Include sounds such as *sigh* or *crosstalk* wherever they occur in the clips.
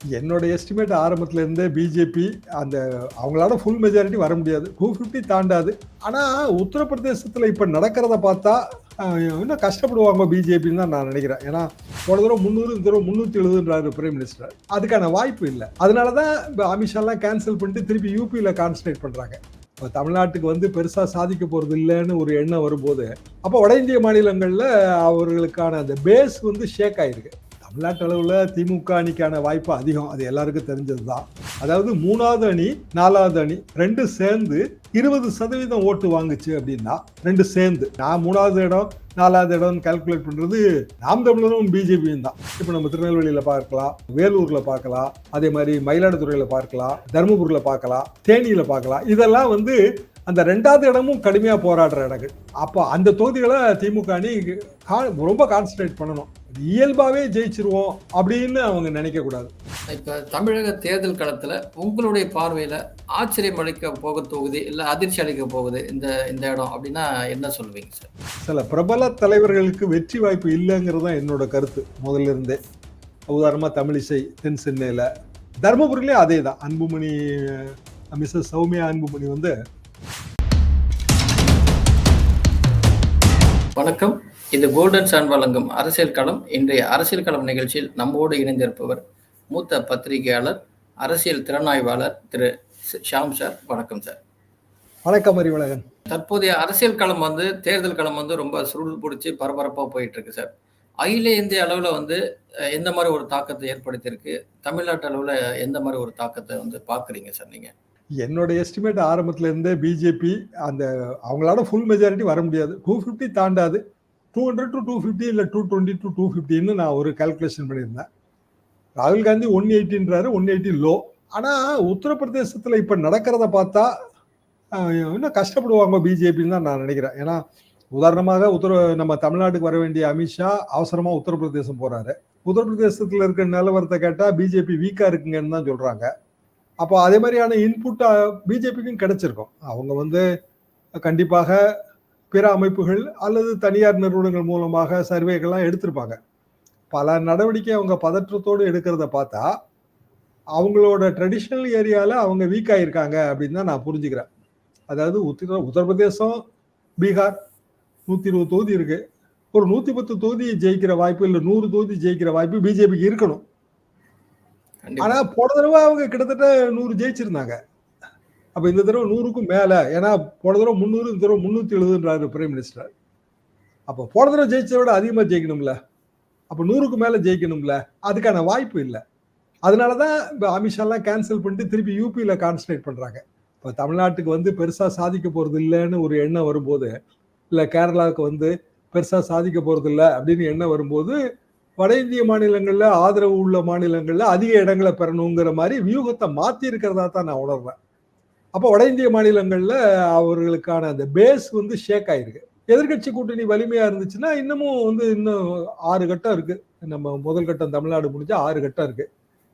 என்னோட எஸ்டிமேட் ஆரம்பத்துல இருந்தே பிஜேபி அந்த அவங்களால ஃபுல் மெஜாரிட்டி வர முடியாது. டூ ஃபிஃப்டி தாண்டாது. ஆனால் உத்தரப்பிரதேசத்தில் இப்போ நடக்கிறத பார்த்தா இன்னும் கஷ்டப்படுவாங்க பிஜேபின்னு தான் நான் நினைக்கிறேன். ஏன்னா போன தடவை முந்நூறு இந்த தடவை முந்நூற்றி எழுபதுன்றாரு பிரைம் மினிஸ்டர் அதுக்கான வாய்ப்பு இல்லை. அதனால தான் இப்போ அமித்ஷாலாம் கேன்சல் பண்ணிட்டு திருப்பி யூபியில் கான்சன்ட்ரேட் பண்ணுறாங்க இப்போ தமிழ்நாட்டுக்கு வந்து பெருசாக சாதிக்க போகிறது இல்லைன்னு ஒரு எண்ணம் வரும்போது அப்போ வட இந்திய மாநிலங்களில் அவர்களுக்கான அந்த பேஸ் வந்து ஷேக் ஆயிருக்கு. தமிழ்நாட்டு அளவில் திமுக அணிக்கான வாய்ப்பு அதிகம். அது எல்லாருக்கும் தெரிஞ்சது தான் அதாவது மூணாவது அணி நாலாவது அணி ரெண்டு சேர்ந்து இருபது சதவீதம் ஓட்டு வாங்குச்சு அப்படின்னா ரெண்டு சேர்ந்து. நான் மூணாவது இடம் நாலாவது இடம்னு கால்குலேட் பண்ணுறது நாம் தமிழரும் பிஜேபியும் தான். இப்போ நம்ம திருநெல்வேலியில் பார்க்கலாம் வேலூரில் பார்க்கலாம் அதே மாதிரி மயிலாடுதுறையில் பார்க்கலாம் தருமபுரியில் பார்க்கலாம் தேனியில் பார்க்கலாம். இதெல்லாம் வந்து அந்த ரெண்டாவது இடமும் கடுமையாக போராடுற இடங்கள். அப்போ அந்த தொகுதிகளை திமுக அணி கா- ரொம்ப கான்சன்ட்ரேட் பண்ணணும். இது இயல்பாவே ஜெயிச்சிருவோம் அப்படின்னு அவங்க நினைக்க கூடாது. இப்ப தமிழக தேர்தல் களத்துல உங்களுடைய பார்வையில ஆச்சரியம் அளிக்க போக தொகுதி இல்ல அதிர்ச்சி அளிக்க போகுது இந்த இந்த இடம் அப்படின்னா என்ன சொல்லுவீங்க சார்? சில பிரபல தலைவர்களுக்கு வெற்றி வாய்ப்பு இல்லைங்கிறது தான் என்னோட கருத்து. முதல்ல இருந்தே. உதாரணமாக தமிழிசை தென் சென்னையில். தருமபுரியிலே அதே தான் அன்புமணி மிஸ்ஸஸ் சௌமியா அன்புமணி வந்து வணக்கம். இது கோல்டன் சான் வழங்கும் அரசியல் களம் இன்றைய அரசியல் களம் நிகழ்ச்சியில் நம்மோடு இணைந்திருப்பவர் மூத்த பத்திரிகையாளர் அரசியல் திறனாய்வாளர் திரு ஷாம் சார். வணக்கம் சார். வணக்கம் அறிவழகன். தற்போதைய அரசியல் களம் வந்து தேர்தல் களம் வந்து ரொம்ப சுருள் பிடிச்சி பரபரப்பா போயிட்டு இருக்கு சார். அகில இந்திய அளவுல வந்து எந்த மாதிரி ஒரு தாக்கத்தை ஏற்படுத்தியிருக்கு? தமிழ்நாட்டு அளவுல எந்த மாதிரி ஒரு தாக்கத்தை வந்து பாக்குறீங்க சார் நீங்க? என்னோட எஸ்டிமேட் ஆரம்பத்துல இருந்தே பிஜேபி அந்த அவங்களால ஃபுல் மெஜாரிட்டி வர முடியாது. Two fifty தாண்டாது. Two hundred to two fifty இல்லை டூ டுவெண்ட்டி டு டூ ஃபிஃப்டின்னு நான் ஒரு கால்குலேஷன் பண்ணியிருந்தேன். ராகுல் காந்தி ஒன் எயிட்டின்றாரு ஒன் எயிட்டி லோ ஆனால் உத்தரப்பிரதேசத்தில் இப்போ நடக்கிறத பார்த்தா இன்னும் கஷ்டப்படுவாங்க பிஜேபின்னு தான் நான் நினைக்கிறேன். ஏன்னா உதாரணமாக உத்தர நம்ம தமிழ்நாட்டுக்கு வர வேண்டிய அமித்ஷா அவசரமாக உத்தரப்பிரதேசம் போகிறாரு உத்தரப்பிரதேசத்தில் இருக்கிற நிலவரத்தை கேட்டால் பிஜேபி வீக்காக இருக்குங்கன்னு தான் சொல்கிறாங்க அப்போ அதே மாதிரியான இன்புட் பிஜேபிக்கும் கிடைச்சிருக்கும். அவங்க வந்து கண்டிப்பாக பிற அமைப்புகள் அல்லது தனியார் நிறுவனங்கள் மூலமாக சர்வேகள்லாம் எடுத்திருப்பாங்க. பல நடவடிக்கை அவங்க பதற்றத்தோடு எடுக்கிறத பார்த்தா அவங்களோட ட்ரெடிஷ்னல் ஏரியாவில் அவங்க வீக் ஆயிருக்காங்க அப்படின்னு தான் நான் புரிஞ்சுக்கிறேன். அதாவது உத்திர உத்தரப்பிரதேசம் பீகார் நூற்றி இருபது தொகுதி இருக்கு. ஒரு நூற்றி பத்து தொகுதி ஜெயிக்கிற வாய்ப்பு இல்லை நூறு தொகுதி ஜெயிக்கிற வாய்ப்பு பிஜேபிக்கு இருக்கணும். கண்டிப்பா. ஆனா போன தடவை அவங்க கிட்டத்தட்ட நூறு ஜெயிச்சிருந்தாங்க. அப்ப இந்த தடவை நூறுக்கும் மேல ஏன்னா போன தடவை முந்நூறு இந்த தடவை முன்னூத்தி எழுபதுன்றாரு பிரைம் மினிஸ்டர் அப்ப போன தடவை ஜெயிச்சதை விட அதிகமா ஜெயிக்கணும்ல. அப்ப நூறுக்கு மேல ஜெயிக்கணும்ல. அதுக்கான வாய்ப்பு இல்லை. அதனாலதான் இப்ப அமித்ஷாலாம் கேன்சல் பண்ணிட்டு திருப்பி யூபியில கான்சன்ட்ரேட் பண்றாங்க. இப்ப தமிழ்நாட்டுக்கு வந்து பெருசா சாதிக்க போறது இல்லைன்னு ஒரு எண்ணம் வரும்போது இல்ல கேரளாவுக்கு வந்து பெருசா சாதிக்க போறது இல்லை அப்படின்னு எண்ணம் வரும்போது வட இந்திய மாநிலங்கள்ல ஆதரவு உள்ள மாநிலங்கள்ல அதிக இடங்களை பெறணுங்கிற மாதிரி வியூகத்தை மாத்தி இருக்கிறதா தான் நான் உணர்றேன். அப்போ வட இந்திய மாநிலங்களில் அவர்களுக்கான அந்த பேஸ் வந்து ஷேக் ஆயிருக்கு. எதிர்க்கட்சி கூட்டணி வலிமையா இருந்துச்சுன்னா இன்னமும் வந்து இன்னும் ஆறு கட்டம் இருக்கு. நம்ம முதல் கட்டம் தமிழ்நாடு முடிஞ்சா ஆறு கட்டம் இருக்கு.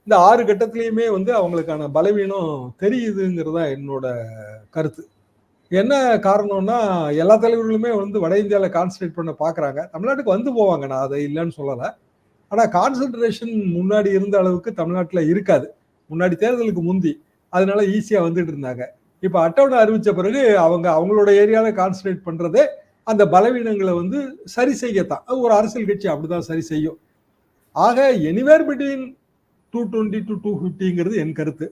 இந்த ஆறு கட்டத்திலயுமே வந்து அவங்களுக்கான பலவீனம் தெரியுதுங்கிறது தான் என்னோட கருத்து. என்ன காரணம்னா எல்லா தலைவர்களுமே வந்து வட இந்தியாவில் கான்சன்ட்ரேட் பண்ண பார்க்குறாங்க தமிழ்நாட்டுக்கு வந்து போவாங்க. நான் அதை இல்லைன்னு சொல்லலை. ஆனால் கான்சன்ட்ரேஷன் முன்னாடி இருந்த அளவுக்கு தமிழ்நாட்டில் இருக்காது. முன்னாடி தேர்தலுக்கு முந்தி அதனால ஈஸியாக வந்துட்டு இருந்தாங்க. இப்போ அட்டவணை அறிவித்த பிறகு அவங்க அவங்களோட ஏரியாவில் கான்சன்ட்ரேட் பண்ணுறதே அந்த பலவீனங்களை வந்து சரி செய்யத்தான். அது ஒரு அரசியல் கட்சி அப்படிதான் சரி செய்யும். ஆக anywhere between two twenty to two ஃபிஃப்டிங்கிறது என் கருத்து.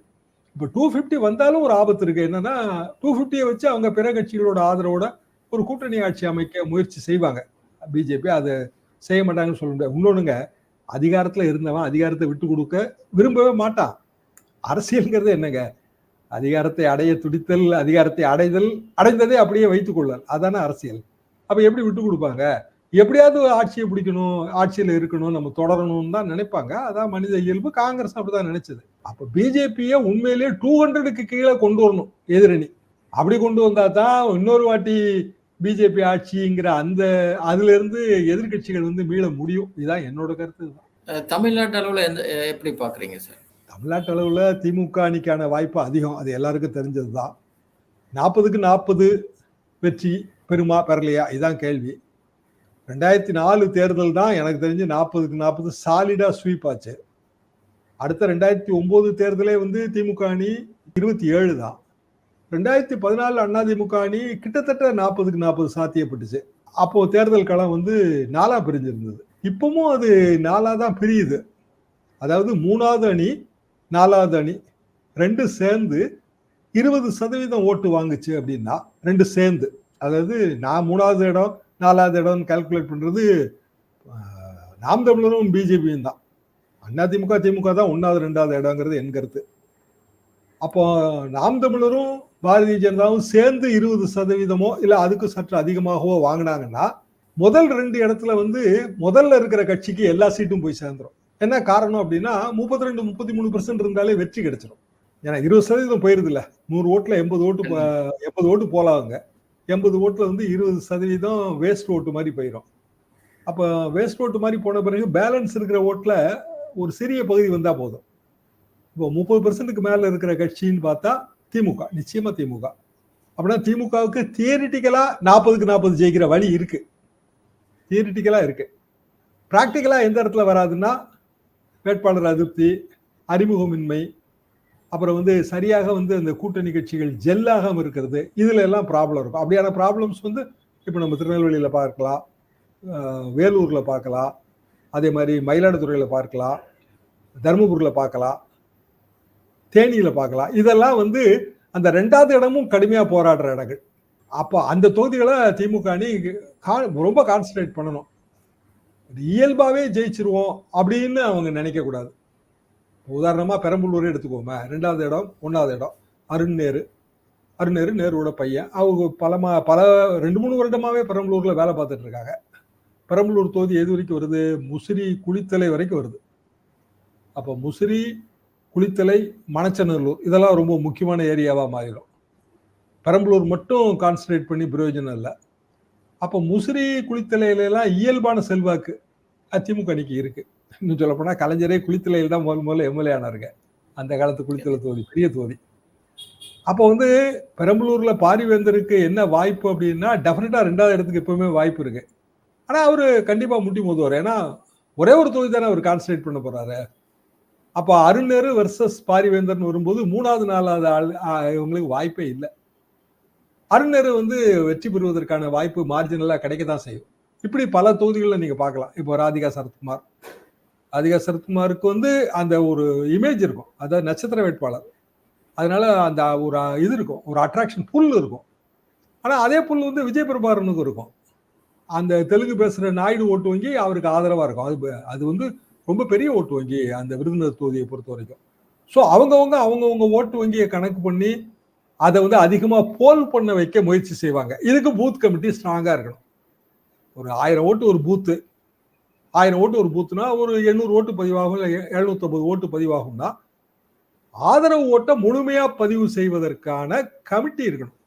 இப்போ டூ ஃபிஃப்டி வந்தாலும் ஒரு ஆபத்து இருக்குது என்னன்னா டூ ஃபிஃப்டியை வச்சு அவங்க பிற கட்சிகளோட ஆதரவோட ஒரு கூட்டணி ஆட்சி அமைக்க முயற்சி செய்வாங்க. பிஜேபி அதை செய்ய மாட்டாங்கன்னு சொல்ல முடியாது. இன்னொன்றுங்க அதிகாரத்தில் இருந்தவன் அதிகாரத்தை விட்டு கொடுக்க விரும்பவே மாட்டான். அரசியலுங்கிறது என்னங்க? அதிகாரத்தை அடைய துடித்தல் அதிகாரத்தை அடைதல் அடைந்ததே அப்படியே வைத்துக் கொள்ளல் அதான அரசியல். அப்ப எப்படி விட்டு கொடுப்பாங்க? எப்படியாவது ஆட்சியை பிடிக்கணும் ஆட்சியில் இருக்கணும் நம்ம தொடரணும்னு தான் நினைப்பாங்க. அதான் மனித இயல்பு. காங்கிரஸ் அப்படிதான் நினைச்சது. அப்ப பிஜேபியை உண்மையிலேயே டூ ஹண்ட்ரடுக்கு கீழே கொண்டு வரணும் எதிரணி. அப்படி கொண்டு வந்தா தான் இன்னொரு வாட்டி பிஜேபி ஆட்சிங்கிற அந்த அதுல இருந்து எதிர்க்கட்சிகள் வந்து மீள முடியும். இதுதான் என்னோட கருத்து. இதுதான். தமிழ்நாட்டு அளவுல எந்த எப்படி பாக்குறீங்க சார்? தமிழ்நாட்டு அளவில் திமுக அணிக்கான வாய்ப்பு அதிகம். அது எல்லாருக்கும் தெரிஞ்சது தான் நாற்பதுக்கு நாற்பது வெற்றி பெருமா பெறலையா? இதுதான் கேள்வி. ரெண்டாயிரத்தி நாலு தேர்தல் தான் எனக்கு தெரிஞ்சு நாற்பதுக்கு நாற்பது சாலிடாக ஸ்வீப் ஆச்சு. அடுத்த ரெண்டாயிரத்தி ஒம்பது தேர்தலே வந்து திமுக அணி இருபத்தி ஏழு தான். ரெண்டாயிரத்தி பதினாலு திமுக அணி கிட்டத்தட்ட நாற்பதுக்கு நாற்பது சாத்தியப்பட்டுச்சு. அப்போது தேர்தல் களம் வந்து நாலாக பிரிஞ்சிருந்தது. இப்பவும் அது நாலாக தான் பிரியுது. அதாவது மூணாவது அணி நாலாவது அணி. ரெண்டு சேர்ந்து இருபது சதவீதம் ஓட்டு வாங்குச்சு அப்படின்னா ரெண்டு சேர்ந்து. அதாவது நான் மூணாவது இடம் நாலாவது இடம்னு கால்குலேட் பண்ணுறது நாம் தமிழரும் பிஜேபியும் தான். அண்ணா திமுக திமுக தான் ஒன்றாவது ரெண்டாவது இடங்கிறது என் கருத்து. அப்போ நாம் தமிழரும் பாரதிய ஜனதாவும் சேர்ந்து இருபது சதவீதமோ இல்லை அதுக்கு சற்று அதிகமாகவோ வாங்கினாங்கன்னா முதல் ரெண்டு இடத்துல வந்து முதல்ல இருக்கிற கட்சிக்கு எல்லா சீட்டும் போய் சேர்ந்துரும். என்ன காரணம் அப்படின்னா முப்பத்தி ரெண்டு முப்பத்தி மூணு பெர்சன்ட் இருந்தாலே வெற்றி கிடைச்சிடும் ஏன்னா இருபது சதவீதம் போயிருது இல்ல நூறு ஓட்டுல எண்பது ஓட்டு எண்பது ஓட்டு போலாங்க எண்பது ஓட்டுல வந்து இருபது சதவீதம் வேஸ்ட் ஓட்டு மாதிரி போயிடும் அப்போ வேஸ்ட் ஓட்டு மாதிரி போன பிறகு பேலன்ஸ் இருக்கிற ஓட்டுல ஒரு சிறிய பகுதி வந்தா போதும். இப்போ முப்பது பெர்சன்ட்டுக்கு மேல இருக்கிற கட்சின்னு பார்த்தா திமுக. நிச்சயமா திமுக. அப்படின்னா திமுகவுக்கு தியரிட்டிக்கலா நாற்பதுக்கு நாற்பது ஜெயிக்கிற வழி இருக்கு. தியரிட்டிக்கலா இருக்கு. ப்ராக்டிக்கலாக எந்த இடத்துல வராதுன்னா வேட்பாளர் அதிருப்தி அறிமுகமின்மை அப்புறம் வந்து சரியாக வந்து அந்த கூட்டணி கட்சிகள் ஜெல்லாகாம இருக்கிறது இதில் எல்லாம் ப்ராப்ளம் இருக்கும். அப்படியான ப்ராப்ளம்ஸ் வந்து இப்போ நம்ம திருநெல்வேலியில் பார்க்கலாம் வேலூரில் பார்க்கலாம் அதே மாதிரி மயிலாடுதுறையில் பார்க்கலாம் தருமபுரியில் பார்க்கலாம் தேனியில் பார்க்கலாம். இதெல்லாம் வந்து அந்த ரெண்டாவது இடமும் கடுமையாக போராடுற இடங்கள். அப்போ அந்த தொகுதிகளை திமுக அணி கா- ரொம்ப கான்சன்ட்ரேட் பண்ணணும். இயல்பாகவே ஜெயிச்சிருவோம் அப்படின்னு அவங்க நினைக்கக்கூடாது உதாரணமாக பெரம்பலூரே எடுத்துக்கோமே. ரெண்டாவது இடம் ஒன்றாவது இடம். அருண் நேரு. அருண் நேரு நேருவோட பையன். அவங்க பல மா பல ரெண்டு மூணு வருடமாகவே பெரம்பலூரில் வேலை பார்த்துட்டு இருக்காங்க. பெரம்பலூர் தொகுதி எது வரைக்கும் வருது? முசிறி குளித்தலை வரைக்கும் வருது. அப்போ முசிறி குளித்தலை மணச்சநல்லூர் இதெல்லாம் ரொம்ப முக்கியமான ஏரியாவாக மாறிடும். பெரம்பலூர் மட்டும் கான்சன்ட்ரேட் பண்ணி பிரயோஜனம் இல்லை. அப்போ முசிறி குளித்தலையிலலாம் இயல்பான செல்வாக்கு. அதிமுக அன்னைக்கு இருக்கு. இன்னும் சொல்ல போனா கலைஞரே குளித்தலையில் தான் முதல் முதல்ல எம்எல்ஏ ஆனாருங்க. அந்த காலத்து குளித்தலை தொகுதி பெரிய தொகுதி. அப்போ வந்து பெரம்பலூர்ல பாரிவேந்தருக்கு என்ன வாய்ப்பு அப்படின்னா டெஃபினட்டா ரெண்டாவது இடத்துக்கு எப்பவுமே வாய்ப்பு இருக்கு. ஆனா அவரு கண்டிப்பா முட்டி மோதுவார். ஏன்னா ஒரே ஒரு தொகுதி தானே அவர் கான்சன்ட்ரேட் பண்ண போறாரு. அப்போ அருணேரு வர்சஸ் பாரிவேந்தர்னு வரும்போது மூணாவது நாலாவது ஆள் இவங்களுக்கு வாய்ப்பே இல்லை. அருணேரு வந்து வெற்றி பெறுவதற்கான வாய்ப்பு மார்ஜினலா கிடைக்க தான் செய்யும். இப்படி பல தொகுதிகளில் நீங்கள் பார்க்கலாம். இப்போ ராதிகா சரத்குமார். ராதிகா சரத்குமாருக்கு வந்து அந்த ஒரு இமேஜ் இருக்கும். அதாவது நட்சத்திர வேட்பாளர். அதனால அந்த ஒரு இது இருக்கும். ஒரு அட்ராக்ஷன் புல் இருக்கும். ஆனால் அதே புல் வந்து விஜய் பிரபாரனுக்கும் இருக்கும். அந்த தெலுங்கு பேசுகிற நாயுடு ஓட்டு வங்கி அவருக்கு ஆதரவாக இருக்கும். அது அது வந்து ரொம்ப பெரிய ஓட்டு வங்கி அந்த விருதுநகர் தொகுதியை பொறுத்த வரைக்கும். ஸோ அவங்கவுங்க அவங்கவுங்க ஓட்டு வங்கியை கணக்கு பண்ணி அதை வந்து அதிகமாக போல் பண்ண வைக்க முயற்சி செய்வாங்க. இதுக்கு பூத் கமிட்டி ஸ்ட்ராங்காக இருக்கணும். ஒரு ஆயிரம் ஓட்டு ஒரு பூத்து ஆயிரம் ஓட்டு ஒரு பூத்துனா ஒரு எண்ணூறு ஓட்டு பதிவாகும் இல்லை எழுநூத்தொம்பது ஓட்டு பதிவாகும்னா ஆதரவு ஓட்டை முழுமையாக பதிவு செய்வதற்கான கமிட்டி இருக்கணும்.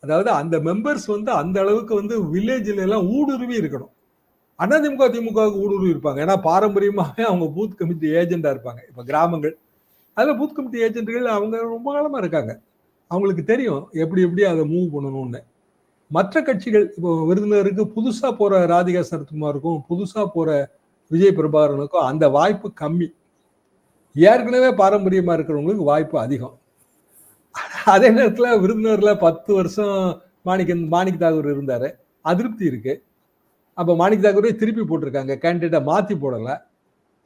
அதாவது அந்த மெம்பர்ஸ் வந்து அந்த அளவுக்கு வந்து வில்லேஜில் எல்லாம் ஊடுருவி இருக்கணும். அதிமுக திமுகவுக்கு ஊடுருவி இருப்பாங்க. ஏன்னா பாரம்பரியமாகவே அவங்க பூத் கமிட்டி ஏஜெண்டாக இருப்பாங்க. இப்போ கிராமங்கள். அதில் பூத் கமிட்டி ஏஜென்ட்கள் அவங்க ரொம்ப காலமாக இருக்காங்க. அவங்களுக்கு தெரியும் எப்படி எப்படி அதை மூவ் பண்ணணும்னு. மற்ற கட்சிகள் இப்போ விருதுநருக்கு புதுசா போற ராதிகா சரத்குமாருக்கும் புதுசா போற விஜய் பிரபாகரனுக்கும் அந்த வாய்ப்பு கம்மி. ஏற்கனவே பாரம்பரியமா இருக்கிறவங்களுக்கு வாய்ப்பு அதிகம். அதே நேரத்தில் விருதுநரில் பத்து வருஷம் மாணிக்க மாணிக் தாகூர் இருந்தார். அதிருப்தி இருக்கு. அப்போ மாணிக் தாகூரே திருப்பி போட்டிருக்காங்க. கேண்டிடேட்டை மாற்றி போடலை.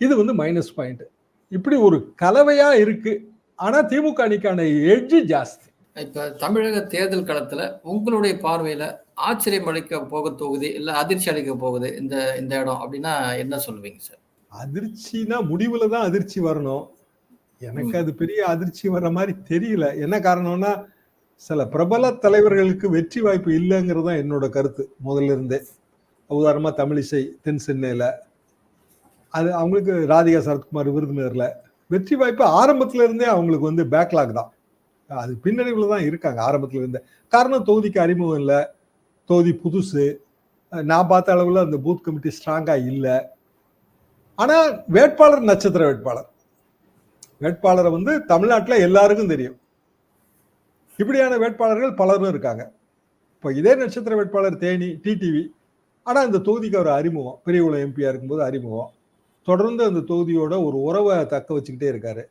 இது வந்து மைனஸ் பாயிண்ட் இப்படி ஒரு கலவையாக இருக்கு. ஆனால் திமுக அணிக்கான எட்ஜ் ஜாஸ்தி. இப்ப தமிழக தேர்தல் களத்துல உங்களுடைய பார்வையில ஆச்சரியம் அளிக்க போக தொகுதி இல்ல அதிர்ச்சி அளிக்க போகுது இந்த இந்த இடம் அப்படின்னா என்ன சொல்லுவீங்க சார்? அதிர்ச்சினா முடிவுல தான் அதிர்ச்சி வரணும். எனக்கு அது பெரிய அதிர்ச்சி வர்ற மாதிரி தெரியல. என்ன காரணம்னா சில பிரபல தலைவர்களுக்கு வெற்றி வாய்ப்பு இல்லைங்கிறது தான் என்னோட கருத்து முதல்ல இருந்தே. உதாரணமா தமிழிசை தென் சென்னையில. அது அவங்களுக்கு ராதிகா சரத்குமார் விருதுநகர்ல வெற்றி வாய்ப்பு ஆரம்பத்துல இருந்தே அவங்களுக்கு வந்து பேக்லாக் தான். அது பின்னணிவுல தான் இருக்காங்க ஆரம்பத்தில் இருந்த. காரணம் தொகுதிக்கு அறிமுகம் இல்லை. தொகுதி புதுசு. நான் பார்த்த அளவில் அந்த பூத் கமிட்டி ஸ்ட்ராங்காக இல்லை. ஆனால் வேட்பாளர் நட்சத்திர வேட்பாளர். வேட்பாளரை வந்து தமிழ்நாட்டில் எல்லாருக்கும் தெரியும். இப்படியான வேட்பாளர்கள் பலரும் இருக்காங்க. இப்போ இதே நட்சத்திர வேட்பாளர் தேனி டிடிவி ஆனால் இந்த தொகுதிக்கு அவர் அறிமுகம். பெரியகுளம் எம்பியாக இருக்கும்போது அறிமுகம். தொடர்ந்து அந்த தொகுதியோட ஒரு உறவை தக்க வச்சுக்கிட்டே இருக்காரு.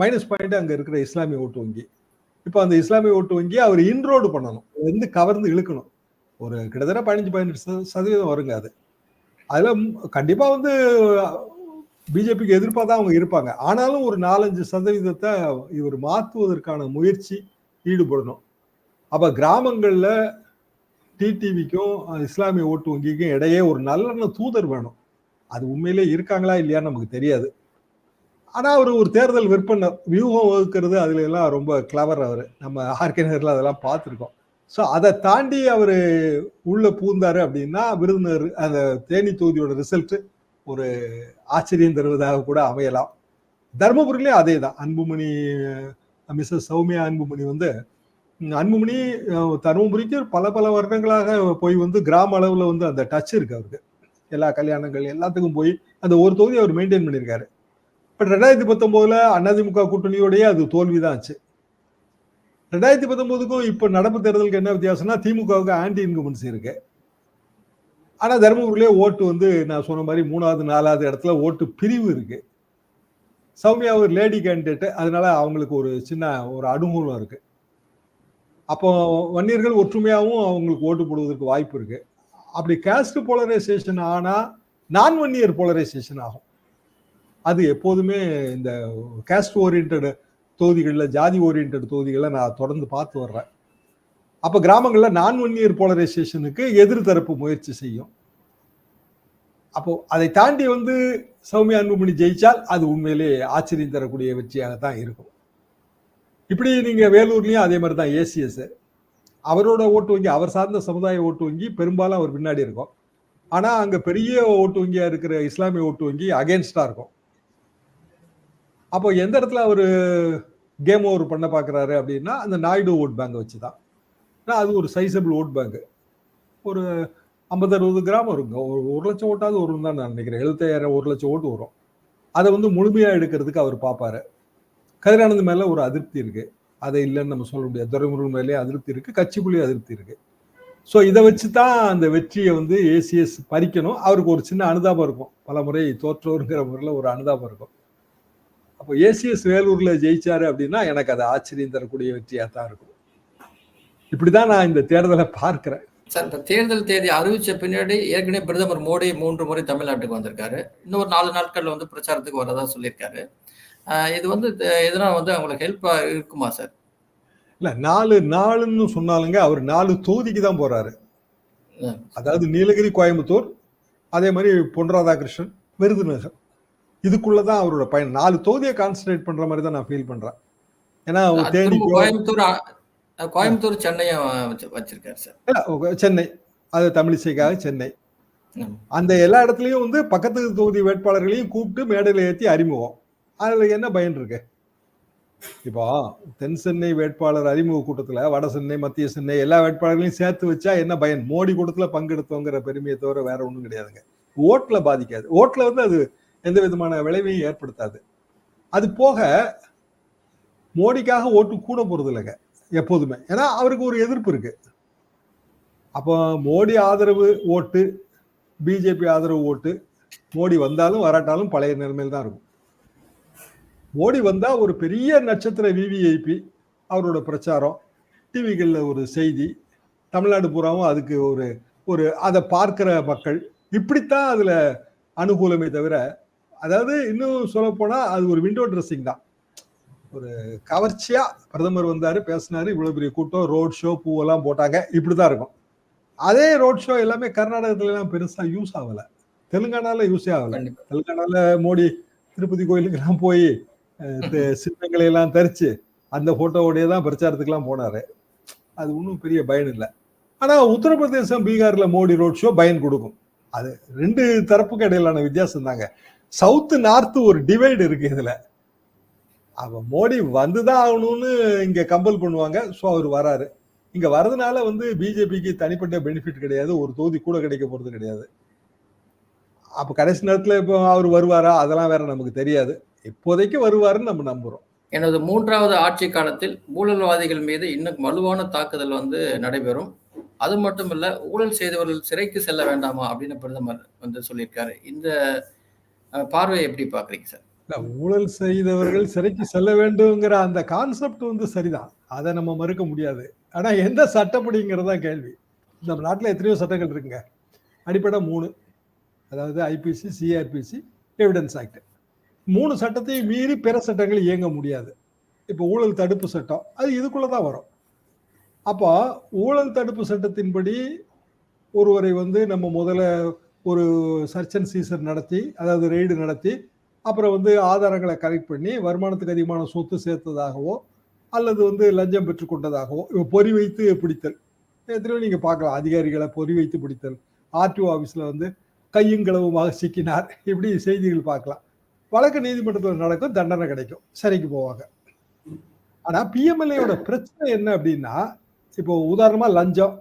மைனஸ் பாயிண்ட் அங்கே இருக்கிற இஸ்லாமிய ஓட்டு வங்கி. இப்போ அந்த இஸ்லாமிய ஓட்டு வங்கி அவர் இன்ரோடு பண்ணணும். வந்து கவர்ந்து இழுக்கணும். ஒரு கிட்டத்தட்ட பதினஞ்சு பதினெட்டு சத- சதவீதம் வருங்க அது. அதில் கண்டிப்பாக வந்து பிஜேபிக்கு எதிர்ப்பாக தான் அவங்க இருப்பாங்க. ஆனாலும் ஒரு நாலஞ்சு சதவீதத்தை இவர் மாற்றுவதற்கான முயற்சி ஈடுபடணும். அப்போ கிராமங்களில் டிடிவிக்கும் இஸ்லாமிய ஓட்டு வங்கிக்கும் இடையே ஒரு நல்லெண்ண தூதர் வேணும். அது உண்மையிலே இருக்காங்களா இல்லையான்னு நமக்கு தெரியாது. ஆனால் அவர் ஒரு தேர்தல் விற்பனர் வியூகம் வகுக்கிறது அதுல எல்லாம் ரொம்ப கிளவர் அவர். நம்ம ஆர்கே அதெல்லாம் பார்த்துருக்கோம். ஸோ அதை தாண்டி அவர் உள்ளே பூந்தார் அப்படின்னா விருதுநர் அந்த தேனி தொகுதியோட ரிசல்ட்டு ஒரு ஆச்சரியம் தருவதாக கூட அமையலாம். தருமபுரியிலே அதே தான் அன்புமணி மிஸ்ஸஸ் சௌமியா அன்புமணி வந்து அன்புமணி தருமபுரிக்கு பல பல வருடங்களாக போய் வந்து கிராம அளவில் வந்து அந்த டச் இருக்கு அவருக்கு. எல்லா கல்யாணங்கள் எல்லாத்துக்கும் போய் அந்த ஒரு தொகுதி அவர் மெயின்டைன் பண்ணியிருக்காரு. பட் ரெண்டாயிரத்தி பத்தொன்பதுல அதிமுக கூட்டணியோடய அது தோல்விதான் ஆச்சு. ரெண்டாயிரத்தி பத்தொன்பதுக்கும் இப்போ நடப்பு தேர்தலுக்கு என்ன வித்தியாசம்னா திமுகவுக்கு ஆன்டி இன்கம்பன்சி இருக்கு. ஆனால் தருமபுரியிலே ஓட்டு வந்து நான் சொன்ன மாதிரி மூணாவது நாலாவது இடத்துல ஓட்டு பிரிவு இருக்கு. சௌமியா ஒரு லேடி கேண்டிடேட்டு அதனால அவங்களுக்கு ஒரு சின்ன ஒரு அனுகூலம் இருக்கு. அப்போ வன்னியர்கள் ஒற்றுமையாகவும் அவங்களுக்கு ஓட்டு போடுவதற்கு வாய்ப்பு இருக்கு. அப்படி கேஸ்ட் போலரைசேஷன் ஆனால் நான் வன்னியர் போலரைசேஷன் ஆகும். அது எப்போதுமே இந்த கேஸ்ட் ஓரியன்ட் தொகுதிகளில் ஜாதி ஓரியன்ட் தொகுதிகளில் நான் தொடர்ந்து பார்த்து வர்றேன். அப்போ கிராமங்களில் நான் ஒன்னியர் போலரைசேஷனுக்கு எதிர் தரப்பு முயற்சி செய்யும். அப்போ அதை தாண்டி வந்து சௌமியா அன்புமணி ஜெயிச்சால் அது உண்மையிலே ஆச்சரியம் தரக்கூடிய வெற்றியாக தான் இருக்கும். இப்படி நீங்கள் வேலூர்லேயும் அதே மாதிரி தான் ஏசிஎஸ் அவரோட ஓட்டு வங்கி அவர் சார்ந்த சமுதாய ஓட்டு வங்கி பெரும்பாலும் அவர் பின்னாடி இருக்கும். ஆனால் அங்கே பெரிய ஓட்டு வங்கியாக இருக்கிற இஸ்லாமிய ஓட்டு வங்கி அகேன்ஸ்டாக இருக்கும். அப்போ எந்த இடத்துல அவர் கேம் ஓவர் பண்ண பார்க்குறாரு அப்படின்னா அந்த நாயுடு ஓட் பேங்கை வச்சு தான் அது ஒரு சைசபிள் ஓட் பேங்க் ஒரு ஐம்பது அறுபது கிராம் வருங்க. ஒரு ஒரு லட்சம் ஓட்டாவது வரும் தான் நான் நினைக்கிறேன். எழுபத்தாயிரம் ஒரு லட்சம் ஓட்டு வரும். அதை வந்து முழுமையாக எடுக்கிறதுக்கு அவர் பார்ப்பாரு கதிரானந்த் மேலே ஒரு அதிருப்தி இருக்குது அதை இல்லைன்னு நம்ம சொல்ல முடியாது. துறைமுருகன் மேலே அதிருப்தி இருக்குது கட்சிக்குள்ளேயே அதிருப்தி இருக்குது ஸோ இதை வச்சு தான் அந்த வெற்றியை வந்து ஏசிஎஸ் பறிக்கணும். அவருக்கு ஒரு சின்ன அனுதாபம் இருக்கும். பல முறை தோற்றோருங்கிற முறையில் ஒரு அனுதாபம் இருக்கும். அப்போ ஏசிஎஸ் வேலூர்ல ஜெயிச்சாரு அப்படின்னா எனக்கு அது ஆச்சரியம் தரக்கூடிய வெற்றியாக தான் இருக்கும். இப்படிதான் நான் இந்த தேர்தலை பார்க்கிறேன். சார் இந்த தேர்தல் தேதி அறிவிச்ச பின்னாடி ஏற்கனவே பிரதமர் மோடி மூன்று முறை தமிழ்நாட்டுக்கு வந்திருக்காரு. இன்னும் ஒரு நாலு நாட்கள்ல வந்து பிரச்சாரத்துக்கு வரதா சொல்லியிருக்காரு. இது வந்து அஹ் எதனா வந்து அவங்களுக்கு ஹெல்ப்பா இருக்குமா சார்? இல்ல நாலு நாளுன்னு சொன்னாலுங்க அவர் நாலு தொகுதிக்கு தான் போறாரு. அதாவது நீலகிரி கோயம்புத்தூர் அதே மாதிரி பொன் ராதாகிருஷ்ணன் விருதுநகர். இதுக்குள்ளதான் அவரோட பயணம் நாலு தொகுதியை கான்சன்ட்ரேட் பண்ற மாதிரி தான் நான் ஃபீல் பண்றேன். ஏன்னா தேனிக்கோ கோயம்புத்தூர் கோயம்புத்தூர் சென்னையும் வச்சு- வச்சிருக்காரு சார். சென்னை. அது தமிழிசைக்காக சென்னை. அந்த எல்லா இடத்துலயும் வந்து பக்கத்து தொகுதி வேட்பாளர்களையும் கூப்பிட்டு மேடையில ஏத்தி அறிமுகம். அதுல என்ன பயன் இருக்கு? இப்போ தென் சென்னை வேட்பாளர் அறிமுக கூட்டத்துல வட சென்னை மத்திய சென்னை எல்லா வேட்பாளர்களையும் சேர்த்து வச்சா என்ன பயன்? மோடி கூட்டத்துல பங்கெடுத்தோங்கிற பெருமையை தவிர வேற ஒண்ணும் கிடையாதுங்க. ஓட்டுல பாதிக்காது. ஓட்டுல வந்து அது எந்த விதமான விளைவையும் ஏற்படுத்தாது. அது போக மோடிக்காக ஓட்டு கூட போகிறது இல்லைங்க எப்போதுமே. ஏன்னா அவருக்கு ஒரு எதிர்ப்பு இருக்கு. அப்போ மோடி ஆதரவு ஓட்டு பிஜேபி ஆதரவு ஓட்டு மோடி வந்தாலும் வராட்டாலும் பழைய நிலைமையில் தான் இருக்கும். மோடி வந்தால் ஒரு பெரிய நட்சத்திர விவிஐபி அவரோட பிரச்சாரம் டிவிகளில் ஒரு செய்தி தமிழ்நாடு பூராவும் அதுக்கு ஒரு ஒரு அதை பார்க்குற மக்கள் இப்படித்தான் அதில் அனுகூலமே தவிர அதாவது இன்னும் சொல்ல போனா அது ஒரு விண்டோ ட்ரெஸ்ஸிங் தான். ஒரு கவர்ச்சியா பிரதமர் வந்தாரு பேசினாரு இவ்வளவு பெரிய கூட்டம் ரோட் ஷோ பூவெல்லாம் போட்டாங்க இப்படிதான் இருக்கும். அதே ரோட் ஷோ எல்லாமே கர்நாடகத்துல எல்லாம் பெருசா யூஸ் ஆகல. தெலுங்கானால யூஸே ஆகல. தெலுங்கானால மோடி திருப்பதி கோயிலுக்கு எல்லாம் போய் *laughs* சின்னங்களை எல்லாம் தரிச்சு அந்த போட்டோவோடய தான் பிரச்சாரத்துக்குலாம் போனாரு. அது ஒன்றும் பெரிய பயன் இல்லை. ஆனா உத்தரப்பிரதேசம் பீகார்ல மோடி ரோட் ஷோ பயன் கொடுக்கும். அது ரெண்டு தரப்புக்கு இடையிலான வித்தியாசம் தாங்க சவுத்து நார்த்து ஒரு டிவைடு இருக்கு இதுல. அவ மோடி வந்துதான் ஆகணும்னு இங்க கம்பல் பண்ணுவாங்க. ஸோ அவர் வராரு. இங்க வரதுனால வந்து பிஜேபிக்கு தனிப்பட்ட பெனிஃபிட் கிடையாது. ஒரு தொகுதி கூட கிடைக்க போறது கிடையாது. அப்ப கடைசி நேரத்துல இப்போ அவர் வருவாரா? அதெல்லாம் வேற நமக்கு தெரியாது. இப்போதைக்கு வருவாருன்னு நம்ம நம்புறோம். எனது மூன்றாவது ஆட்சி காலத்தில் ஊழல்வாதிகள் மீது இன்னும் வலுவான தாக்குதல் வந்து நடைபெறும். அது மட்டும் இல்ல ஊழல் செய்தவர்கள் சிறைக்கு செல்ல வேண்டாமா? அப்படின்னு பிரதமர் வந்து சொல்லியிருக்காரு. இந்த பார்வையை எப்படி பாக்குறீங்க சார்? ஊழல் செய்தவர்கள் சிறைக்கு செல்ல வேண்டும்ங்கிற அந்த கான்செப்ட் வந்து சரிதான். அதை நம்ம மறுக்க முடியாது. ஆனா எந்த சட்டப்படிங்கிறதா கேள்வி. நம்ம நாட்டில் எத்தனையோ சட்டங்கள் இருக்குங்க. அடிப்படை மூணு. அதாவது ஐபிசி சிஆர்பிசி எவிடன்ஸ் ஆக்ட் மூணு சட்டத்தையும் மீறி பிற சட்டங்கள் இயங்க முடியாது. இப்போ ஊழல் தடுப்பு சட்டம் அது இதுக்குள்ளே தான் வரும். அப்போ ஊழல் தடுப்பு சட்டத்தின்படி ஒருவரை வந்து நம்ம முதல்ல ஒரு சர்ச் அண்ட் சீசர் நடத்தி அதாவது ரெய்டு நடத்தி அப்புறம் வந்து ஆதாரங்களை கலெக்ட் பண்ணி வருமானத்துக்கு அதிகமான சொத்து சேர்த்ததாகவோ அல்லது வந்து லஞ்சம் பெற்றுக்கொண்டதாகவோ இப்போ பொறி வைத்து பிடித்தல். எத்தனையோ நீங்கள் பார்க்கலாம் அதிகாரிகளை பொறி வைத்து பிடித்தல். ஆர்டிஓ ஆஃபீஸில் வந்து கையுங்களவுமாக சிக்கினார். இப்படி செய்திகள் பார்க்கலாம். வழக்கு நீதிமன்றத்தில் நடக்கும் தண்டனை கிடைக்கும். சிறைக்கு போவாங்க. ஆனால் பிஎம்எல்ஏயோட பிரச்சனை என்ன அப்படின்னா இப்போ உதாரணமாக லஞ்சம்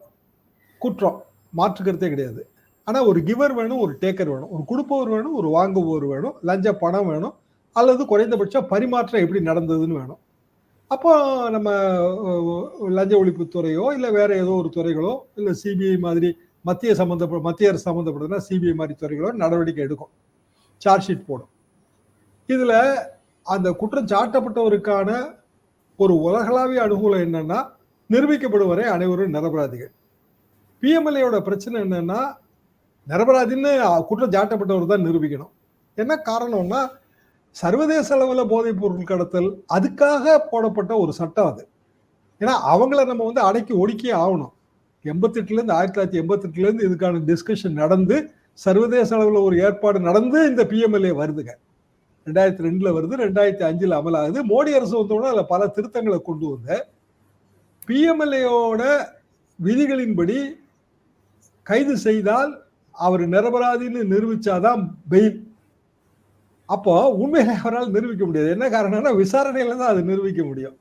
குற்றம் மாற்றுக்கிறதே கிடையாது. ஆனா ஒரு கிவர் வேணும் ஒரு டேக்கர் வேணும். ஒரு கொடுப்பவர் வேணும் ஒரு வாங்குபவர் வேணும் லஞ்ச பணம் வேணும் அல்லது குறைந்தபட்சம் பரிமாற்றம் எப்படி நடந்ததுன்னு வேணும். அப்போ நம்ம அஹ், லஞ்ச ஒழிப்புத்துறையோ இல்லை வேற ஏதோ ஒரு துறைகளோ இல்லை சிபிஐ மாதிரி மத்திய சம்மந்தப்பட்ட மத்திய அரசு சம்மந்தப்பட்டதுன்னா சிபிஐ மாதிரி துறைகளோ நடவடிக்கை எடுக்கும். சார்ஜ் ஷீட் போடும். இதில் அந்த குற்றம் சாட்டப்பட்டவருக்கான ஒரு உலகளாவிய அனுகூலம் என்னன்னா நிரூபிக்கப்படும் வரை அனைவரும் நிரபராதிகள். பிஎம்எல்ஏயோட பிரச்சனை என்னன்னா நிரபராதின்னு குற்றம் சாட்டப்பட்டவர் தான் நிரூபிக்கணும். என்ன காரணம்னா சர்வதேச அளவில் போதைப் பொருள் கடத்தல் அதுக்காக போடப்பட்ட ஒரு சட்டம் அது. ஏன்னா அவங்கள நம்ம வந்து அடக்கி ஒடுக்கியே ஆகணும். எண்பத்தெட்டுலேருந்து ஆயிரத்தி தொள்ளாயிரத்தி எண்பத்தெட்டுலேருந்து இதுக்கான டிஸ்கஷன் நடந்து சர்வதேச அளவில் ஒரு ஏற்பாடு நடந்து இந்த பிஎம்எல்ஏ வருதுங்க. ரெண்டாயிரத்தி ரெண்டில் வருது ரெண்டாயிரத்தி அஞ்சில் அமலாகுது. மோடி அரசு வந்தோடனே அதில் பல திருத்தங்களை கொண்டு வந்து. பிஎம்எல்ஏயோட விதிகளின்படி கைது செய்தால் அவர் நிரபராதின்னு நிரூபிச்சாதான் பெயில். அப்போ உண்மையில அவரால் நிரூபிக்க முடியாது. என்ன காரணம்னா விசாரணையில தான் அது நிரூபிக்க முடியும்.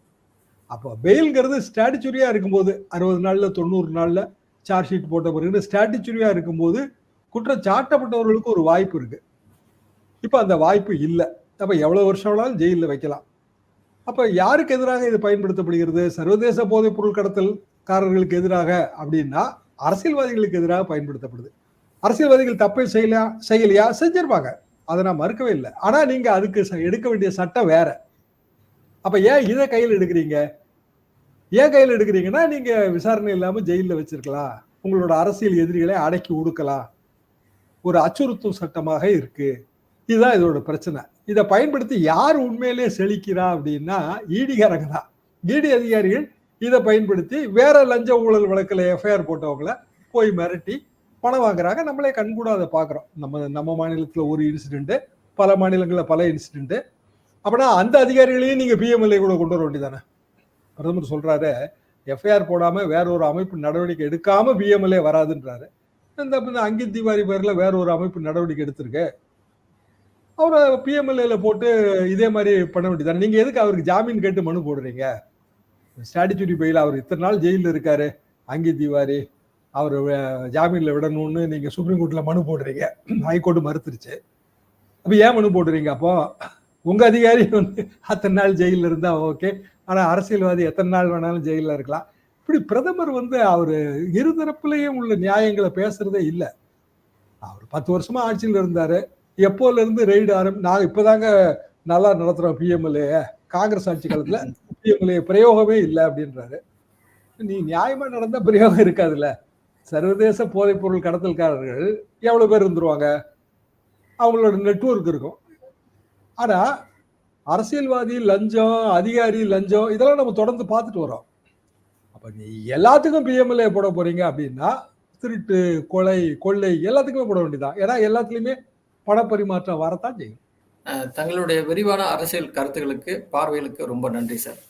அப்போ பெயில்ங்கிறது ஸ்டாட்டிச்சுரியா இருக்கும்போது அறுபது நாள்ல தொண்ணூறு நாள்ல சார்ஜ் ஷீட் போட்ட பிறகு ஸ்டாட்டிச்சுரியா இருக்கும்போது குற்றம் சாட்டப்பட்டவர்களுக்கு ஒரு வாய்ப்பு இருக்கு. இப்போ அந்த வாய்ப்பு இல்லை. அப்போ எவ்வளவு வருஷம் வேணாலும் ஜெயிலில் வைக்கலாம். அப்போ யாருக்கு எதிராக இது பயன்படுத்தப்படுகிறது? சர்வதேச போதைப் பொருள் கடத்தல்காரர்களுக்கு எதிராக அப்படின்னா அரசியல்வாதிகளுக்கு எதிராக பயன்படுத்தப்படுது. அரசியல்வாதிகள் தப்பை செய்யலையா செய்யலையா? செஞ்சிருப்பாங்க. அதை நான் மறுக்கவே இல்லை. ஆனால் நீங்கள் அதுக்கு ச- எடுக்க வேண்டிய சட்டம் வேற. அப்போ ஏன் இதை கையில் எடுக்கிறீங்க? ஏன் கையில் எடுக்கிறீங்கன்னா நீங்கள் விசாரணை இல்லாமல் ஜெயிலில் வச்சிருக்கலாம். உங்களோட அரசியல் எதிரிகளை அடக்கி ஒடுக்கலாம். ஒரு அச்சுறுத்தும் சட்டமாக இருக்கு. இதுதான் இதோட பிரச்சனை. இதை பயன்படுத்தி யார் உண்மையிலே செழிக்கிறா அப்படின்னா ஈடிகாரங்க தான். ஈடி அதிகாரிகள் இதை பயன்படுத்தி வேற லஞ்ச ஊழல் வழக்கில் எஃப்ஐஆர் போட்டவங்கள போய் மிரட்டி பணம் வாங்குறாங்க நம்மளே கண்கூட அதை பார்க்குறோம். நம்ம நம்ம மாநிலத்தில் ஒரு இன்சிடென்ட்டு பல மாநிலங்களில் பல இன்சிடென்ட்டு அப்படின்னா அந்த அதிகாரிகளையும் நீங்கள் பிஎம்எல்ஏ கூட கொண்டு வர வேண்டியதானே பிரதமர் சொல்கிறாரு எஃப்ஐஆர் போடாமல் வேற ஒரு அமைப்பு நடவடிக்கை எடுக்காமல் பிஎம்எல்ஏ வராதுன்றாரு. இந்த அங்கித் திவாரி பேரில் வேற ஒரு அமைப்பு நடவடிக்கை எடுத்திருக்கு. அவரை பிஎம்எல்ஏல போட்டு இதே மாதிரி பண்ண வேண்டியதானே நீங்கள் எதுக்கு அவருக்கு ஜாமீன் கேட்டு மனு போடுறீங்க? ஸ்டாடிச்சுரி பெயில் அவர் இத்தனை நாள் ஜெயிலில் இருக்காரு அங்கித் திவாரி. அவர் ஜாமீனில் விடணும்னு நீங்கள் சுப்ரீம் கோர்ட்டில் மனு போடுறீங்க. ஹைகோர்ட்டு மறுத்துருச்சு. அப்போ ஏன் மனு போடுறீங்க அப்போ? உங்கள் அதிகாரி வந்து அத்தனை நாள் ஜெயிலில் இருந்தால் ஓகே. ஆனால் அரசியல்வாதி எத்தனை நாள் வேணாலும் ஜெயிலில் இருக்கலாம். இப்படி பிரதமர் வந்து அவர் இருதரப்புலேயும் உள்ள நியாயங்களை பேசுறதே இல்லை. அவர் பத்து வருஷமா ஆட்சியில் இருந்தார். எப்போலேருந்து ரெய்டு ஆரம்பி நான் இப்பதாங்க நல்லா நடத்துகிறோம் பிஎம்எல்ஏ காங்கிரஸ் ஆட்சி காலத்தில் பிஎம்எல்ஏ பிரயோகமே இல்லை அப்படின்றாரு. நீ நியாயமாக நடந்தால் பிரயோகம் இருக்காதுல்ல. சர்வதேச போதைப்பொருள் கடத்தல்காரர்கள் எவ்வளோ பேர் இருந்துருவாங்க? அவங்களோட நெட்ஒர்க் இருக்கும். ஆனால் அரசியல்வாதி லஞ்சம் அதிகாரி லஞ்சம் இதெல்லாம் நம்ம தொடர்ந்து பார்த்துட்டு வரோம் அப்போ நீ எல்லாத்துக்கும் பிஎம்எல்ஏ போட போகிறீங்க அப்படின்னா திருட்டு கொலை கொள்ளை எல்லாத்துக்குமே போட வேண்டியதான் ஏன்னா எல்லாத்துலேயுமே பணப்பரிமாற்றம் வரத்தான் செய்யும். தங்களுடைய விரிவான அரசியல் கருத்துக்களுக்கு பார்வைகளுக்கு ரொம்ப நன்றி சார்.